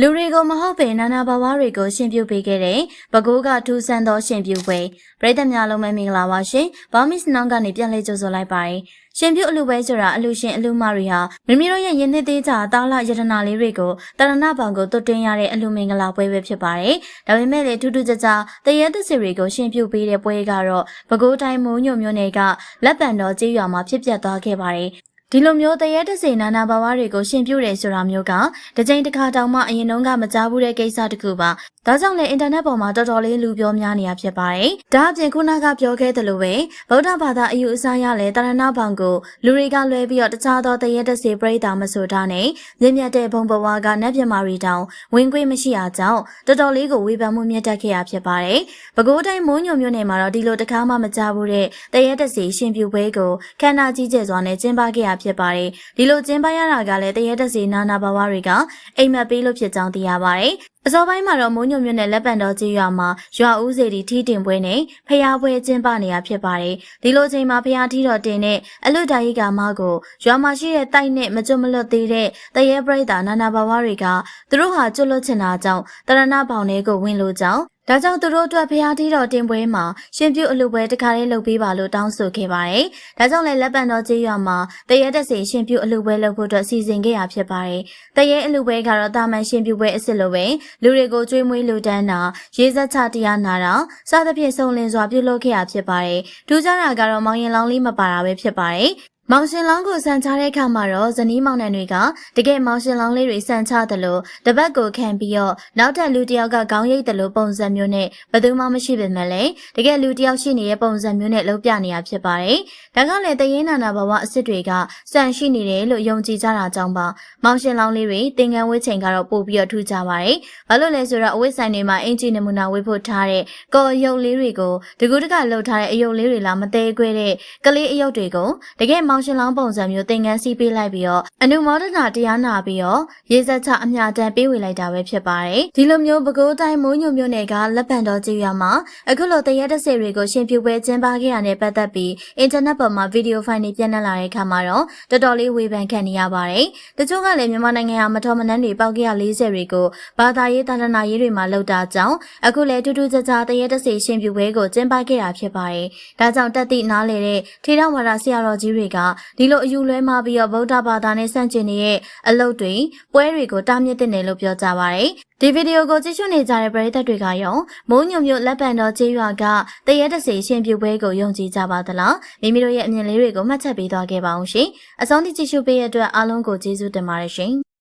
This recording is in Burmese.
လူတွေကိုမဟုတ်ပေနာနာဘာဝတွေကိုရှင်ပြုပေးခဲ့တဲ့ပဲခူးကထူးဆန်းသောရှင်ပြုပွဲပရိသတ်များလုံးပဲမင်္ဂလာပါရှင်။ဘာမစ်နောင်ကနေပြန်လည်ကြိုဆိုလိုက်ပါတယ်။ရှင်ပြုအလူပွဲဆိုတာအလူရှင်အလူမတွေဟာမိမိတို့ရဲ့ယဉ်နှစ်သေးကြတာလယတနာလေးတွေကိုတရဏဘောင်ကိုတွတ်တွင်းရတဲ့အလူမင်္ဂလာပွဲပဲဖြစ်ပါတယ်။ဒါပေမဲ့လည်းထူးထူးခြားခြားတရေသစ်စီတွေကိုရှင်ပြုပေးတဲ့ပွဲကတော့ပဲခူးတိုင်းမိုးညိုမြို့နယ်ကလက်ပံတော်ကျေးရွာမှာဖြစ်ပျက်သွားခဲ့ပါတယ်။ ဒီလိုမျိုးတရေတစေနာနာဘာဝတွေကိုရှင်ပြုတယ်ဆိုတာမျိုးကတစ်ချိန်တစ်ခါတောင်မှအရင်တုန်းကမကြားဘူးတဲ့ကိစ္စတစ်ခုပါ။ ဒါကြောင့်လည်းအင်တာနက်ပေါ်မှာတော်တော်လေးလူပြောများနေရဖြစ်ပါတယ်။ဒါအပြင်ခုနကပြောခဲ့သလိုပဲဗုဒ္ဓဘာသာအယူအဆရလဲတရဏဘောင်ကိုလူတွေကလွဲပြီးတော့တခြားသောတရေတစေပြိတာမဆိုတာနဲ့မြင့်မြတ်တဲ့ဘုံဘဝကနတ်ပြမာရီတောင်ဝင်ခွင့်မရှိအားကြောင့်တော်တော်လေးကိုဝေဖန်မှုမြင့်တက်ခဲ့ရဖြစ်ပါတယ်။ပဲခူးတိုင်းမိုးညိုမြို့နယ်မှာတော့ဒီလိုတကားမှမကြားဘူးတဲ့တရေတစေရှင်ပြူပွဲကိုခန္ဓာကြီးကျယ်စွာနဲ့ကျင်းပခဲ့ရဖြစ်ပါတယ်။ဒီလိုကျင်းပရတာကလည်းတရေတစေနာနာဘဝတွေကအိမ်မက်ပေးလို့ဖြစ်ကြောင်းသိရပါတယ်။ အစောပိုင်းမှာတော့မိုးညိုမြို့နယ်လက်ပံတော်ကြီးရွာမှာရွာဦးစီတီထီးတင်ပွဲနဲ့ဖျားပွဲကျင်းပနေရဖြစ်ပါတယ်။ဒီလိုချိန်မှာဖျားထီးတော်တင်တဲ့အလွတ်တာကြီးကမကိုရွာမှာရှိတဲ့တိုက်နဲ့မကျွတ်မလွတ်သေးတဲ့တရေပရိသနာနာဘဝတွေကသူတို့ဟာကျွတ်လွတ်ချင်တာကြောင့်တရဏဘောင်တွေကိုဝင်လို့ကြောင်း ဒါကြောင့်သူတို့အတွက်ဖျားတီးတော်တင်ပွဲမှာရှင်ပြုအလူပွဲတခါလေးလုပ်ပေးပါလို့တောင်းဆိုခဲ့ပါတယ်။ဒါကြောင့်လည်းလက်ပံတော်ကျေးရွာမှာတရဲတက်စီရှင်ပြုအလူပွဲလုပ်ဖို့အတွက်စီစဉ်ခဲ့ရဖြစ်ပါတယ်။တရဲအလူပွဲကတော့တာမန်ရှင်ပြုပွဲအစ်စ်လိုပဲလူတွေကိုကျွေးမွေးလူတန်းတာရေးဆက်ချတရားနာတာစသဖြင့်စုံလင်စွာပြုလုပ်ခဲ့ရဖြစ်ပါတယ်။ထူးခြားတာကတော့မောင်ရင်လောင်းလေးမပါတာပဲဖြစ်ပါတယ်။ မောင်ရှင်လောင်းကိုဆန်ချတဲ့အခါမှာတော့ဇနီးမောင်နှံတွေကတကယ်မောင်ရှင်လောင်းလေးတွေဆန်ချတယ်လို့တပတ်ကိုခံပြီးတော့နောက်ထပ်လူတစ်ယောက်ကခေါင်းရိပ်တယ်လို့ပုံစံမျိုးနဲ့ဘယ်သူမှမရှိပေမဲ့လည်းတကယ်လူတစ်ယောက်ရှိနေတဲ့ပုံစံမျိုးနဲ့လုပ်ပြနေရဖြစ်ပါတယ်။ဒါကလည်းတရင်နာနာဘဝအစ်စ်တွေကဆန်ရှိနေတယ်လို့ယုံကြည်ကြတာကြောင့်ပါမောင်ရှင်လောင်းလေးတွေသင်္ကန်းဝှေးချိန်ကတော့ပို့ပြီးတော့ထူးကြပါတယ်။ဘာလို့လဲဆိုတော့အဝတ်ဆိုင်တွေမှာအင်ဂျီနမူနာဝေးဖို့ထားတဲ့ကော်ရုပ်လေးတွေကိုတကူတကလှုပ်ထားတဲ့အယုတ်လေးတွေလားမသေးခွဲတဲ့ကလေးအယုတ်တွေကိုတကယ်မောင်ရှင်လောင်းပုံစံမျိုးသင်္ကန်းစီးပေးလိုက်ပြီးတော့အနုမောဒနာတရားနာပြီးတော့ရေစက်ချအမြတမ်းပေးဝေလိုက်တာပဲဖြစ်ပါတယ်။ဒီလိုမျိုးပဲခူးတိုင်းမိုးညိုမြို့နယ်ကလက်ပံတော်ကြီးရွာမှာအခုလိုတရက်တစ်စက်တွေကိုရှင်ပြပွဲကျင်းပခဲ့ရတဲ့ပတ်သက်ပြီးအင်တာနက်ပေါ်မှာဗီဒီယိုဖိုင်တွေပြန့်နှံ့လာတဲ့အခါမှာတော့တော်တော်လေးဝေဖန်ခံနေရပါတယ်။တချို့ကလည်းမြန်မာနိုင်ငံဟာမတော်မနှမ်းတွေပေါက်ကြ40တွေကိုဘာသာရေးတာသနာရေးတွေမှာလှုပ်တာကြောင့်အခုလည်းထူးထူးခြားခြားတရက်တစ်စက်ရှင်ပြပွဲကိုကျင်းပခဲ့တာဖြစ်ပါတယ်။ဒါကြောင့်တက်သည့်နားလေတဲ့ထေရဝါဒဆရာတော်ကြီးတွေကဒီလိုအယူလွဲမှာပြီးတော့ဗုဒ္ဓဘာသာနဲ့ဆန့်ကျင်နေတဲ့အလုပ်တွေပွဲတွေကိုတားမြစ်တဲ့နယ်လို့ပြောကြပါဗျ။ဒီဗီဒီယိုကိုကြည့်ရှုနေကြတဲ့ပရိသတ်တွေကရောမိုးညုံမြို့လက်ပံတော်ကျေးရွာကတရဲတစီရှင်ပြပွဲကိုယုံကြည်ကြပါသလားမိမိတို့ရဲ့အမြင်လေးတွေကိုမှတ်ချက်ပေးသွားခဲ့ပါအောင်ရှင်။အဆုံးထိကြည့်ရှုပေးတဲ့အတွက်အားလုံးကိုကျေးဇူးတင်ပါတယ်ရှင်။